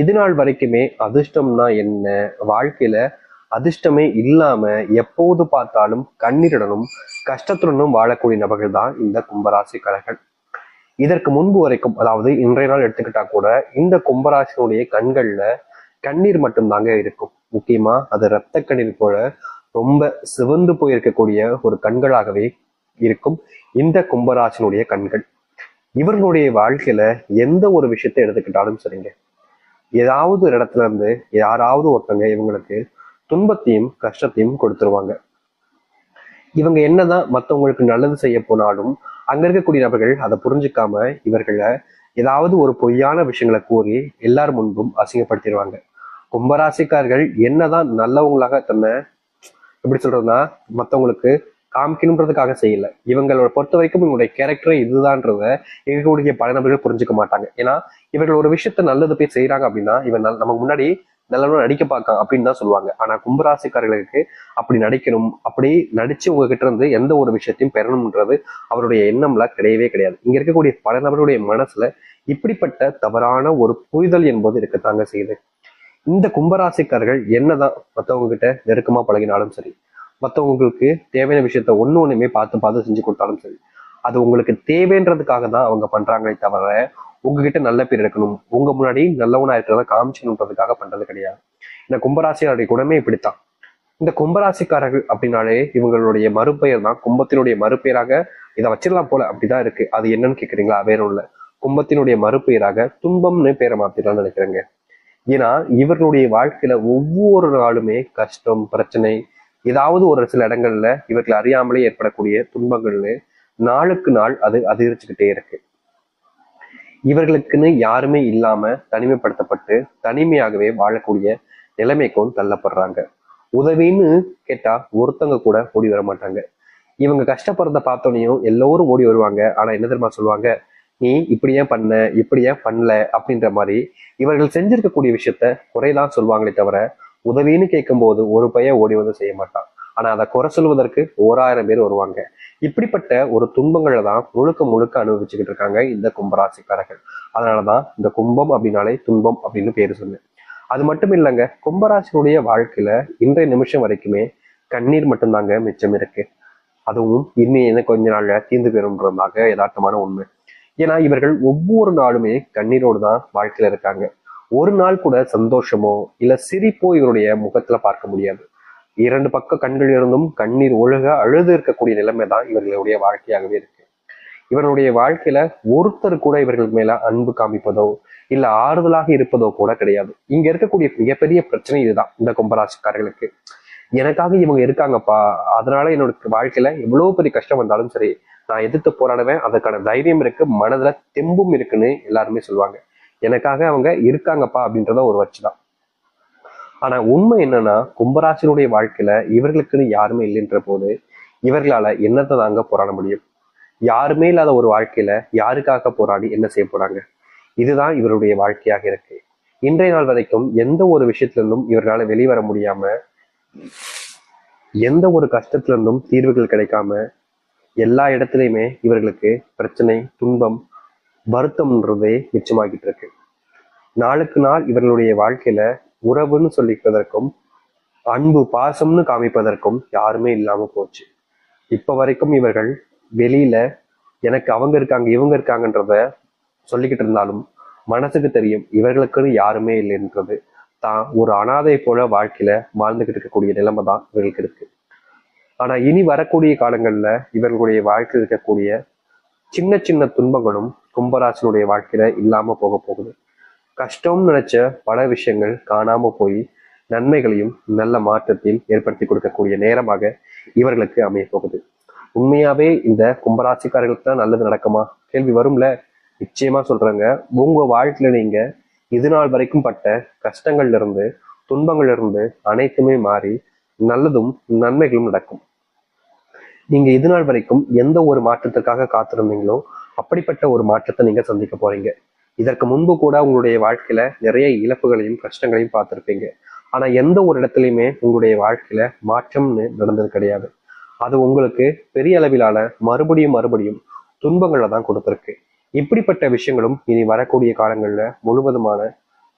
இது நாள் வரைக்குமே அதிர்ஷ்டம்னா என்ன? வாழ்க்கையில அதிர்ஷ்டமே இல்லாம எப்போது பார்த்தாலும் கண்ணீருடனும் கஷ்டத்துடனும் வாழக்கூடிய நபர்கள் தான் இந்த கும்பராசிக்காரர்கள். இதற்கு முன்பு வரைக்கும் அதாவது இன்றைய நாள் எடுத்துக்கிட்டா கூட இந்த கும்பராசினுடைய கண்கள்ல கண்ணீர் மட்டும்தாங்க இருக்கும். முக்கியமா அது ரத்த கண்ணீர் போல ரொம்ப சிவந்து போயிருக்கக்கூடிய ஒரு கண்களாகவே இருக்கும் இந்த கும்பராசினுடைய கண்கள். இவர்களுடைய வாழ்க்கையில எந்த ஒரு விஷயத்தை எடுத்துக்கிட்டாலும் சரிங்க. ஏதாவது ஒரு இடத்துல இருந்து யாராவது ஒருத்தங்க இவங்களுக்கு துன்பத்தையும் கஷ்டத்தையும் கொடுத்துருவாங்க. இவங்க என்னதான் மற்றவங்களுக்கு நல்லது செய்ய போனாலும் அங்க இருக்கக்கூடிய நபர்கள் அதை புரிஞ்சுக்காம இவர்களை ஏதாவது ஒரு பொய்யான விஷயங்களை கூறி எல்லார் முன்பும் அசிங்கப்படுத்திடுவாங்க. கும்பராசிக்காரர்கள் என்னதான் நல்லவங்களாக தன்னை எப்படி சொல்றதுன்னா மற்றவங்களுக்கு காமிக்கணுன்றதுக்காக செய்யல. இவங்களோட பொறுத்த வரைக்கும் இவங்களுடைய கேரக்டர் இதுதான்றத இருக்கக்கூடிய பல நபர்கள் புரிஞ்சுக்க மாட்டாங்க. ஏன்னா இவர்கள் ஒரு விஷயத்த நல்லது போய் செய்யறாங்க அப்படின்னா இவன் நமக்கு முன்னாடி நல்லவனும் நடிக்க பார்க்க அப்படின்னு தான் சொல்லுவாங்க. ஆனா கும்பராசிக்காரர்களுக்கு அப்படி நடிக்கணும் அப்படி நடிச்சு உங்ககிட்ட இருந்து எந்த ஒரு விஷயத்தையும் பெறணும்ன்றது அவருடைய எண்ணம்ல கிடையவே கிடையாது. இங்க இருக்கக்கூடிய பல நபருடைய மனசுல இப்படிப்பட்ட தவறான ஒரு புரிதல் என்பது இருக்கத்தாங்க செய்யுது. இந்த கும்பராசிக்காரர்கள் என்னதான் மத்தவங்க கிட்ட நெருக்கமா பழகினாலும் சரி மத்தவங்களுக்கு தேவையான விஷயத்த ஒண்ணு ஒண்ணுமே பார்த்து பார்த்து செஞ்சு கொடுத்தாலும் சரி. அது உங்களுக்கு தேவைன்றதுக்காக தான் அவங்க பண்றாங்களே தவிர உங்ககிட்ட நல்ல பேர் இருக்கணும் உங்க முன்னாடி நல்லவனா இருக்கிறத காமிச்சணுன்றதுக்காக பண்றது கிடையாது. இந்த கும்பராசியாருடைய குணமே இப்படித்தான். இந்த கும்பராசிக்காரர்கள் அப்படின்னாலே இவங்களுடைய மறுபெயர் தான். கும்பத்தினுடைய மறுபெயராக இதை வச்சிடலாம் போல அப்படிதான் இருக்கு. அது என்னன்னு கேக்குறீங்களா? வேற இல்ல. கும்பத்தினுடைய மறுபெயராக துன்பம்னு பேரை மாத்திடலாம்னு நினைக்கிறேங்க. ஏன்னா இவர்களுடைய வாழ்க்கையில ஒவ்வொரு நாளுமே கஷ்டம் பிரச்சனை ஏதாவது ஒரு சில இடங்கள்ல இவர்கள் அறியாமலே ஏற்படக்கூடிய துன்பங்கள்னு நாளுக்கு நாள் அது அதிகரிச்சுக்கிட்டே இருக்கு. இவர்களுக்குன்னு யாருமே இல்லாம தனிமைப்படுத்தப்பட்டு தனிமையாகவே வாழக்கூடிய நிலைமைக்கும் தள்ளப்படுறாங்க. உதவின்னு கேட்டா ஒருத்தங்க கூட ஓடி வர மாட்டாங்க. இவங்க கஷ்டப்படுறத பார்த்தோன்னையும் எல்லோரும் ஓடி வருவாங்க. ஆனா என்ன தெரியுமா சொல்லுவாங்க? நீ இப்படி ஏன் பண்ண? இப்படி ஏன் பண்ணல? அப்படின்ற மாதிரி இவர்கள் செஞ்சிருக்கக்கூடிய விஷயத்த குறைதான் சொல்லுவாங்களே தவிர உதவின்னு கேட்கும்போது ஒரு பையன் ஓடி வந்து செய்ய மாட்டான். ஆனா அதை குறை சொல்வதற்கு ஓராயிரம் பேர் வருவாங்க. இப்படிப்பட்ட ஒரு துன்பங்களை தான் முழுக்க முழுக்க அனுபவிச்சுக்கிட்டு இருக்காங்க இந்த கும்பராசிக்காரர்கள் அதனாலதான் இந்த கும்பம் அப்படின்னாலே துன்பம் அப்படின்னு பேர் சொன்னேன். அது மட்டும் இல்லைங்க கும்பராசினுடைய வாழ்க்கையில இன்றைய நிமிஷம் வரைக்குமே கண்ணீர் மட்டும்தாங்க மிச்சம் இருக்கு. அதுவும் இன்னும் கொஞ்ச நாள்ல தீர்ந்து பெறும்ன்றதாக யதார்த்தமான உண்மை. ஏன்னா இவர்கள் ஒவ்வொரு நாளுமே கண்ணீரோடு தான் வாழ்க்கையில இருக்காங்க. ஒரு நாள் கூட சந்தோஷமோ இல்ல சிரிப்போ இவருடைய முகத்துல பார்க்க முடியாது. இரண்டு பக்க கண்கள் இருந்தும் கண்ணீர் ஒழுக அழுது இருக்கக்கூடிய நிலைமை தான் இவர்களுடைய வாழ்க்கையாகவே இருக்கு. இவருடைய வாழ்க்கையில ஒருத்தர் கூட இவர்கள் மேல அன்பு காமிப்பதோ இல்ல ஆறுதலாக இருப்பதோ கூட கிடையாது. இங்க இருக்கக்கூடிய மிகப்பெரிய பிரச்சனை இதுதான் இந்த கும்பராசிக்காரர்களுக்கு. எனக்காக இவங்க இருக்காங்கப்பா அதனால என்னோட வாழ்க்கையில எவ்வளவு பெரிய கஷ்டம் வந்தாலும் சரி நான் எதிர்த்து போராடுவேன் அதற்கான தைரியம் இருக்கு மனதுல தெம்பும் இருக்குன்னு எல்லாருமே சொல்லுவாங்க. எனக்காக அவங்க இருக்காங்கப்பா அப்படின்றத ஒரு வச்சுதான். ஆனா உண்மை என்னன்னா கும்பராசினுடைய வாழ்க்கையில இவர்களுக்குன்னு யாருமே இல்லைன்ற போது இவர்களால என்னத்தை தாங்க போராட முடியும்? யாருமே இல்லாத ஒரு வாழ்க்கையில யாருக்காக போராடி என்ன செய்ய போறாங்க? இதுதான் இவருடைய வாழ்க்கையாக இருக்கு. இன்றைய நாள் வரைக்கும் எந்த ஒரு விஷயத்துல இருந்தும் இவர்களால வெளிவர முடியாம எந்த ஒரு கஷ்டத்துல இருந்தும் தீர்வுகள் கிடைக்காம எல்லா இடத்துலையுமே இவர்களுக்கு பிரச்சனை துன்பம் வருத்தம்ன்றதே மிச்சமாகிட்டு இருக்கு நாளுக்கு நாள் இவர்களுடைய வாழ்க்கையில உறவுன்னு சொல்லிப்பதற்கும் அன்பு பாசம்னு காமிப்பதற்கும் யாருமே இல்லாம போச்சு. இப்ப வரைக்கும் இவர்கள் வெளியில எனக்கு அவங்க இருக்காங்க இவங்க இருக்காங்கன்றத சொல்லிக்கிட்டு இருந்தாலும் மனசுக்கு தெரியும் இவர்களுக்குன்னு யாருமே இல்லைன்றது. தான் ஒரு அனாதை போல வாழ்க்கையில வாழ்ந்துகிட்டு இருக்கக்கூடிய நிலைமை தான் இவர்களுக்கு இருக்கு. ஆனா இனி வரக்கூடிய காலங்கள்ல இவர்களுடைய வாழ்க்கையில் இருக்கக்கூடிய சின்ன சின்ன துன்பங்களும் கும்பராசனுடைய வாழ்க்கையில இல்லாம போக போகுது. கஷ்டம்னு நினைச்ச பல விஷயங்கள் காணாம போய் நன்மைகளையும் நல்ல மாற்றத்தையும் ஏற்படுத்தி கொடுக்கக்கூடிய நேரமாக இவர்களுக்கு அமைய போகுது. உண்மையாவே இந்த கும்பராசிக்காரர்களுக்கு தான் நல்லது நடக்குமா? கேள்வி வரும்ல? நிச்சயமா சொல்றாங்க. உங்க வாழ்க்கையில நீங்க இது நாள் வரைக்கும் பட்ட கஷ்டங்கள்ல இருந்து துன்பங்கள்ல இருந்து அனைத்துமே மாறி நல்லதும் நன்மைகளும் நடக்கும். நீங்க இது நாள் வரைக்கும் எந்த ஒரு மாற்றத்திற்காக காத்திருந்தீங்களோ அப்படிப்பட்ட ஒரு மாற்றத்தை நீங்க சந்திக்க போறீங்க. இதற்கு முன்பு கூட உங்களுடைய வாழ்க்கையில நிறைய இழப்புகளையும் கஷ்டங்களையும் பார்த்திருப்பீங்க. ஆனா எந்த ஒரு இடத்துலையுமே உங்களுடைய வாழ்க்கையில மாற்றம்னு நடந்தது கிடையாது. அது உங்களுக்கு பெரிய அளவிலான மறுபடியும் மறுபடியும் துன்பங்களை தான் கொடுத்திருக்கு. இப்படிப்பட்ட விஷயங்களும் இனி வரக்கூடிய காலங்களில் முழுவதுமான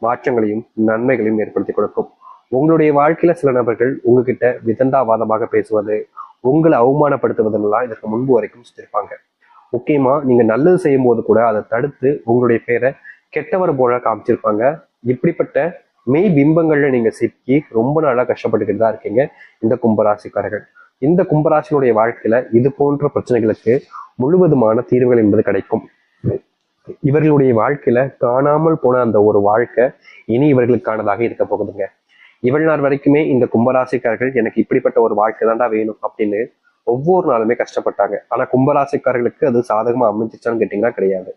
மாற்றங்களையும் நன்மைகளையும் ஏற்படுத்தி கொடுக்கும். உங்களுடைய வாழ்க்கையில சில நபர்கள் உங்ககிட்ட விதண்டாவாதமாக பேசுவது உங்களை அவமானப்படுத்துவதெல்லாம் இதற்கு முன்பு வரைக்கும் செஞ்சிருப்பாங்க. முக்கியமா நீங்க நல்லது செய்யும் போது கூட அதை தடுத்து உங்களுடைய பேரை கெட்டவர் போல காமிச்சிருப்பாங்க. இப்படிப்பட்ட மெய் பிம்பங்கள்ல நீங்க சிக்கி ரொம்ப நாளா கஷ்டப்பட்டுக்கிட்டு தான் இருக்கீங்க இந்த கும்பராசிக்காரர்கள். இந்த கும்பராசினுடைய வாழ்க்கையில இது போன்ற பிரச்சனைகளுக்கு முழுவதுமான தீர்வுகள் என்பது கிடைக்கும். இவர்களுடைய வாழ்க்கையில காணாமல் போன அந்த ஒரு வாழ்க்கை இனி இவர்களுக்கானதாக இருக்க போகுதுங்க. இவ்வளவு நாள் வரைக்குமே இந்த கும்பராசிக்காரர்கள் எனக்கு இப்படிப்பட்ட ஒரு வாழ்க்கை தான்டா வேணும் அப்படின்னு ஒவ்வொரு நாளுமே கஷ்டப்பட்டாங்க. ஆனா கும்பராசிக்காரர்களுக்கு அது சாதகமா அமைஞ்சிச்சான்னு கேட்டீங்கன்னா கிடையாது.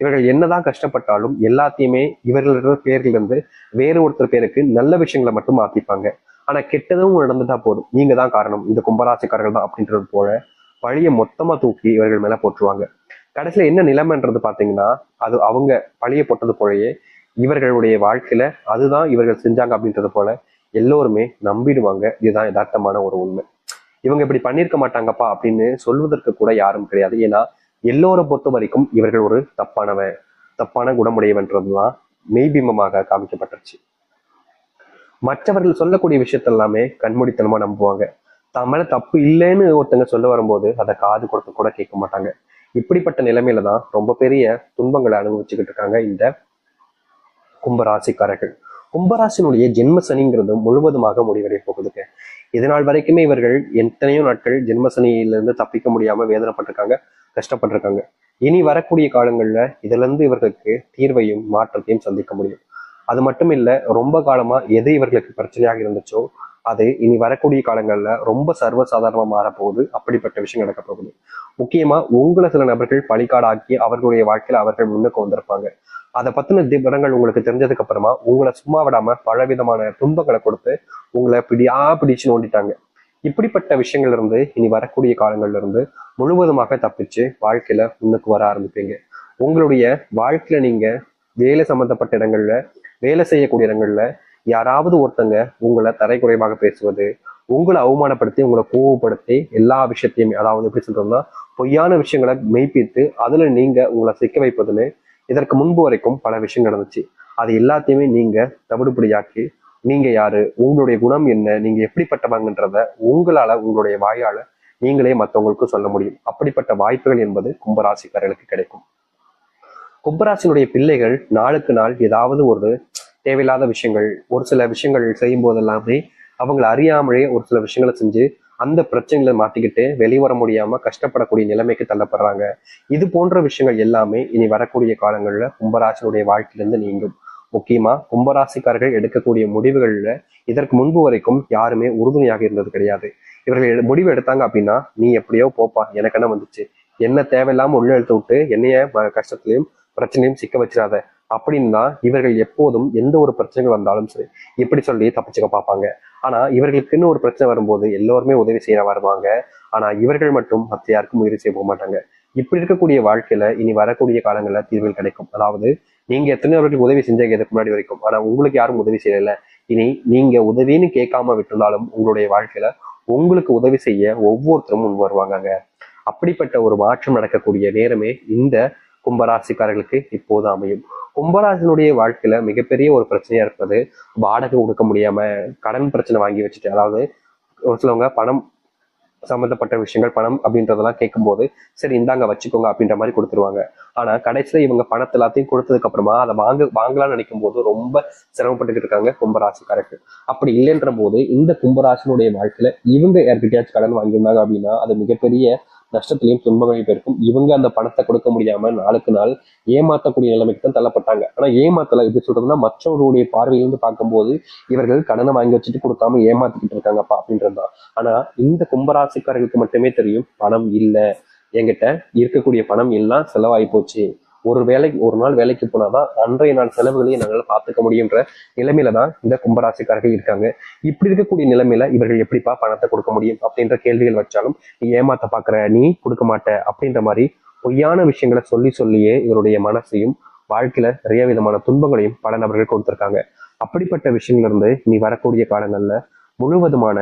இவர்கள் என்னதான் கஷ்டப்பட்டாலும் எல்லாத்தையுமே இவர்களோட பேர்கள் இருந்து வேறு ஒருத்தர் பேருக்கு நல்ல விஷயங்களை மட்டும் மாத்திப்பாங்க ஆனா கெட்டதும் நடந்துட்டா போதும். நீங்க தான் காரணம். இந்த கும்பராசிக்காரர்கள் தான் அப்படின்றது போல பழிய மொத்தமா தூக்கி இவர்கள் மேல போட்டுருவாங்க. கடைசியில என்ன நிலைமைன்றது பாத்தீங்கன்னா அது அவங்க பழிய போட்டது போலயே இவர்களுடைய வாழ்க்கையில அதுதான் இவர்கள் செஞ்சாங்க அப்படின்றது போல எல்லோருமே நம்பிடுவாங்க. இதுதான் யதார்த்தமான ஒரு உண்மை. இவங்க இப்படி பண்ணியிருக்க மாட்டாங்கப்பா அப்படின்னு சொல்வதற்கு கூட யாரும் கிடையாது. ஏன்னா எல்லோரை பொறுத்த வரைக்கும் இவர்கள் ஒரு தப்பானவன் தப்பான குணமுடையவன்றதுதான் மெய்பிம்பமாக காமிக்கப்பட்டுருச்சு. மற்றவர்கள் சொல்லக்கூடிய விஷயத்த எல்லாமே கண்மூடித்தனமா நம்புவாங்க. தான் மேல தப்பு இல்லைன்னு ஒருத்தங்க சொல்ல வரும்போது அதை காது கொடுத்து கூட கேட்க மாட்டாங்க. இப்படிப்பட்ட நிலைமையில தான் ரொம்ப பெரிய துன்பங்களை அனுபவிச்சுக்கிட்டு இருக்காங்க இந்த கும்பராசிக்காரர்கள். கும்பராசினுடைய ஜென்ம சனிங்கிறது முழுவதுமாக முடிவடைய போகுதுங்க. இதனால் வரைக்குமே இவர்கள் எத்தனையோ நாட்கள் ஜென்மசனியிலிருந்து தப்பிக்க முடியாம வேதனைப்பட்டிருக்காங்க கஷ்டப்பட்டிருக்காங்க. இனி வரக்கூடிய காலங்கள்ல இதுல இருந்து இவர்களுக்கு தீர்வையும் மாற்றத்தையும் சந்திக்க முடியும். அது மட்டும் இல்ல ரொம்ப காலமா எது இவர்களுக்கு பிரச்சனையாக இருந்துச்சோ அது இனி வரக்கூடிய காலங்கள்ல ரொம்ப சர்வசாதாரணமா மாறப்போகுது. அப்படிப்பட்ட விஷயம் நடக்க போகுது. முக்கியமா உங்களை சில நபர்கள் பழிகாடாக்கி அவர்களுடைய வாழ்க்கையில அவர்கள் முன்னுக்கு வந்திருப்பாங்க. அதை பத்தின திபடங்கள் உங்களுக்கு தெரிஞ்சதுக்கு அப்புறமா உங்களை சும்மா விடாம பல விதமான துன்பங்களை கொடுத்து உங்களை பிடியா பிடிச்சு நோண்டிட்டாங்க. இப்படிப்பட்ட விஷயங்கள்ல இருந்து இனி வரக்கூடிய காலங்கள்ல இருந்து முழுவதுமாக தப்பிச்சு வாழ்க்கையில முன்னுக்கு வர ஆரம்பிப்பீங்க. உங்களுடைய வாழ்க்கையில நீங்க வேலை சம்பந்தப்பட்ட இடங்கள்ல வேலை செய்யக்கூடிய இடங்கள்ல யாராவது ஒருத்தங்க உங்களை தரைக்குறைவாக பேசுவது உங்களை அவமானப்படுத்தி உங்களை கோவப்படுத்தி எல்லா விஷயத்தையுமே அதாவது எப்படி சொல்றோம்னா பொய்யான விஷயங்களை மெய்ப்பித்து அதுல நீங்க உங்களை சிக்க வைப்பதுன்னு இதற்கு முன்பு வரைக்கும் பல விஷயம் நடந்துச்சு. அது எல்லாத்தையுமே நீங்க தவிடுபடியாக்கி நீங்க யாரு உங்களுடைய குணம் என்ன நீங்க எப்படிப்பட்டவங்கன்றத உங்களால உங்களுடைய வாயால நீங்களே மற்றவங்களுக்கு சொல்ல முடியும். அப்படிப்பட்ட வாய்ப்புகள் என்பது கும்பராசிக்காரர்களுக்கு கிடைக்கும். கும்பராசினுடைய பிள்ளைகள் நாளுக்கு நாள் ஏதாவது ஒரு தேவையில்லாத விஷயங்கள் ஒரு சில விஷயங்கள் செய்யும் போதெல்லாமே அவங்களை அறியாமலே ஒரு சில விஷயங்களை செஞ்சு அந்த பிரச்சனைகளை மாட்டிக்கிட்டு வெளிவர முடியாம கஷ்டப்படக்கூடிய நிலைமைக்கு தள்ளப்படுறாங்க. இது போன்ற விஷயங்கள் எல்லாமே இனி வரக்கூடிய காலங்களில் கும்பராசினுடைய வாழ்க்கையிலிருந்து நீங்கும். முக்கியமா கும்பராசிக்காரர்கள் எடுக்கக்கூடிய முடிவுகள்ல இதற்கு முன்பு வரைக்கும் யாருமே உறுதுணையாக இருந்தது கிடையாது. இவர்கள் முடிவு எடுத்தாங்க அப்படின்னா நீ எப்படியோ போப்பா எனக்கு என்ன வந்துச்சு? என்ன தேவையில்லாம உள்ள எழுத்து விட்டு என்னைய கஷ்டத்திலையும் பிரச்சனையும் சிக்க வச்சிடாத. அப்படின்னா இவர்கள் எப்போதும் எந்த ஒரு பிரச்சனைகள் வந்தாலும் சரி இப்படி சொல்லி தப்பிச்சுக்க பார்ப்பாங்க. ஆனா இவர்களுக்குன்னு ஒரு பிரச்சனை வரும்போது எல்லோருமே உதவி செய்ய வருவாங்க. ஆனா இவர்கள் மட்டும் மற்ற யாருக்கும் உதவி செய்ய போக மாட்டாங்க. இப்படி இருக்கக்கூடிய வாழ்க்கையில இனி வரக்கூடிய காலங்களில் தீர்வுகள் கிடைக்கும். அதாவது நீங்க எத்தனை அவர்களுக்கு உதவி செஞ்சீங்க இதுக்கு முன்னாடி வரைக்கும். ஆனா உங்களுக்கு யாரும் உதவி செய்யல இனி நீங்க உதவின்னு கேட்காம விட்டிருந்தாலும் உங்களுடைய வாழ்க்கையில உங்களுக்கு உதவி செய்ய ஒவ்வொருத்தரும் முன் வருவாங்க அப்படிப்பட்ட ஒரு மாற்றம் நடக்கக்கூடிய நேரமே இந்த கும்பராசிக்காரர்களுக்கு இப்போது அமையும். கும்பராசினுடைய வாழ்க்கையில மிகப்பெரிய ஒரு பிரச்சனையா இருப்பது வாடகை கொடுக்க முடியாம கடன் பிரச்சனை வாங்கி வச்சுட்டு அதாவது ஒரு சிலவங்க பணம் சம்பந்தப்பட்ட விஷயங்கள் பணம் அப்படின்றதெல்லாம் கேட்கும்போது சரி இந்தாங்க வச்சுக்கோங்க அப்படின்ற மாதிரி கொடுத்துருவாங்க. ஆனா கடைசியில இவங்க பணத்தை எல்லாத்தையும் கொடுத்ததுக்கு அப்புறமா அதை வாங்க வாங்கலாம்னு நினைக்கும் போது ரொம்ப சிரமப்பட்டுக்கிட்டு இருக்காங்க கும்பராசிக்காரர்கள். அப்படி இல்லைன்ற போது இந்த கும்பராசினுடைய வாழ்க்கையில இவங்க யார்கிட்டயாச்சும் கடன் வாங்கியிருந்தாங்க அப்படின்னா அது மிகப்பெரிய நஷ்டத்திலையும் துன்பங்களையும் பெருக்கும். இவங்க அந்த பணத்தை கொடுக்க முடியாம நாளுக்கு நாள் ஏமாத்தக்கூடிய நிலைமைக்கு தான் தள்ளப்பட்டாங்க. ஆனா ஏமாத்தல எப்படி சொல்றதுன்னா மற்றவர்களுடைய பார்வையிலிருந்து பார்க்கும்போது இவர்கள் கடனை வாங்கி வச்சுட்டு கொடுக்காம ஏமாத்திக்கிட்டு இருக்காங்கப்பா அப்படின்றதுதான் ஆனா இந்த கும்பராசிக்காரர்களுக்கு மட்டுமே தெரியும் பணம் இல்லை. என்கிட்ட இருக்கக்கூடிய பணம் எல்லாம் செலவாகி போச்சு. ஒரு வேலைக்கு ஒரு நாள் வேலைக்கு போனாதான் அன்றைய நாள் செலவுகளையும் நாங்கள் பார்த்துக்க முடியுன்ற நிலைமையில தான் இந்த கும்பராசிக்காரர்கள் இருக்காங்க. இப்படி இருக்கக்கூடிய நிலைமையில இவர்கள் எப்படிப்பா பணத்தை கொடுக்க முடியும் அப்படின்ற கேள்விகள் வச்சாலும் நீ ஏமாத்த பாக்குற நீ கொடுக்க மாட்ட அப்படின்ற மாதிரி பொய்யான விஷயங்களை சொல்லி சொல்லியே இவருடைய மனசையும் வாழ்க்கையில நிறைய விதமான துன்பங்களையும் பல நபர்கள் கொடுத்திருக்காங்க. அப்படிப்பட்ட விஷயங்கள்ல இருந்து நீ வரக்கூடிய காலங்கள்ல முழுவதுமான